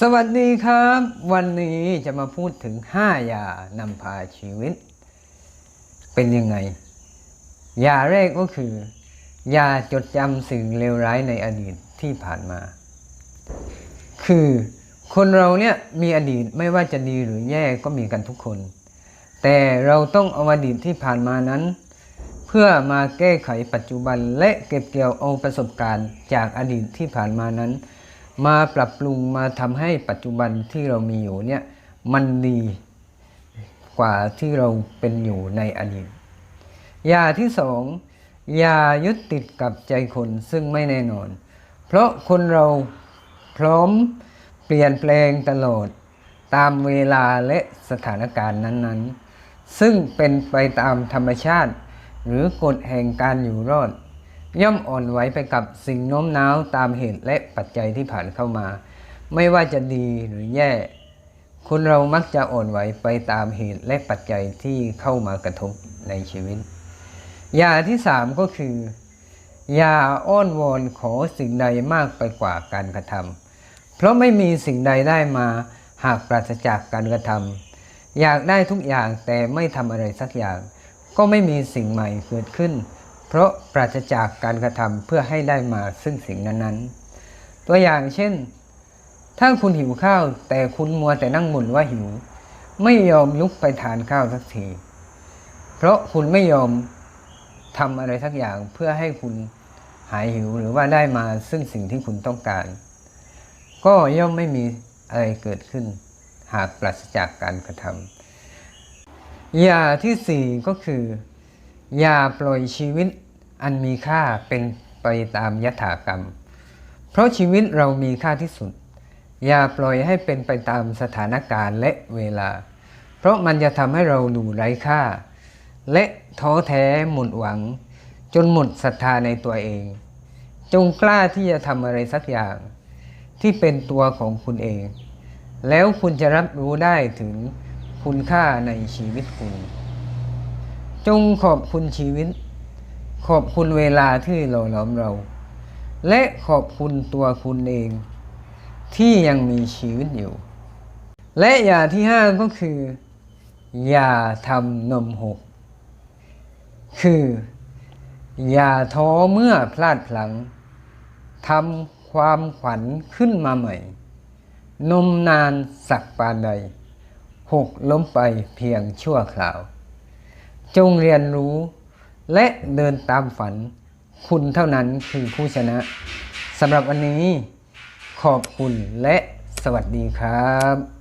สวัสดีครับ วันนี้จะมาพูดถึง5ยานำพาชีวิต เป็นยังไงยาแรกก็คือยาจดจำสิ่งเลวร้ายในอดีตที่ผ่านมา คือคนเราเนี่ยมีอดีตไม่ว่าจะดีหรือแย่ก็มีกันทุกคน แต่เราต้องเอาอดีตที่ผ่านมานั้น เพื่อมาแก้ไขปัจจุบันและเก็บเกี่ยวเอาประสบการณ์จากอดีตที่ผ่านมานั้น มาปรับปรุงมาทำให้ปัจจุบันที่เรามีอยู่เนี่ยมันดีกว่าที่เราเป็นอยู่ในอดีตยาที่สองยายึดติดกับใจคนซึ่งไม่แน่นอน เพราะคนเราพร้อมเปลี่ยนแปลงตลอดตามเวลาและสถานการณ์นั้นๆ ซึ่งเป็นไปตามธรรมชาติ หรือกฎแห่งการอยู่รอด ย่อมอ่อนไหวไปกับสิ่งโน้มน้าวตามเหตุและปัจจัยที่ผ่านเข้ามา ไม่ว่าจะดีหรือแย่ คนเรามักจะอ่อนไหวไปตามเหตุและปัจจัยที่เข้ามากระทบในชีวิต ยาที่สามก็คือ ยาอ้อนวอนขอสิ่งใดมากไปกว่าการกระทำเพราะไม่มีสิ่งใดได้มาหากปราศจากการกระทำอยากได้ทุกอย่างแต่ไม่ทำอะไรสักอย่าง ก็ไม่มีสิ่งใหม่เกิดขึ้น ราะปราศจากการกระทำเพื่อให้ได้มาซึ่งสิ่งนั้นๆ ตัวอย่างเช่น ถ้าคุณหิวข้าว แต่คุณมัวแต่นั่งหมุนว่าหิว ไม่ยอมลุกไปทานข้าวสักที เพราะคุณไม่ยอมทำอะไรสักอย่างเพื่อให้คุณหายหิวหรือว่าได้มาซึ่งสิ่งที่คุณต้องการ ก็ย่อมไม่มีอะไรเกิดขึ้น หากปราศจากการกระทำยาที่สี่ก็คือ อย่าปล่อยชีวิต อันมีค่าเป็นไปตามยถากรรม เพราะชีวิตเรามีค่าที่สุด อย่าปล่อยให้เป็นไปตามสถานการณ์และเวลา เพราะมันจะทำให้เราดูไร้ค่า และท้อแท้หมดหวัง จนหมดศรัทธาในตัวเอง จงกล้าที่จะทำอะไรสักอย่าง ที่เป็นตัวของคุณเอง แล้วคุณจะรับรู้ได้ถึงคุณค่าในชีวิตคุณ จงขอบคุณชีวิต ขอบคุณเวลาที่หล่อหลอมเรา และขอบคุณตัวคุณเอง ที่ยังมีชีวิตอยู่ และอย่าที่ห้าก็คือ อย่าทำนมหก คือ อย่าท้อเมื่อพลาดพลั้งทำความขวัญขึ้นมาใหม่ นมนานสักปานใด หกล้มไปเพียงชั่วคราว จงเรียนรู้ และเดินตามฝัน คุณเท่านั้นคือผู้ชนะสำหรับวันนี้ขอบคุณและสวัสดีครับ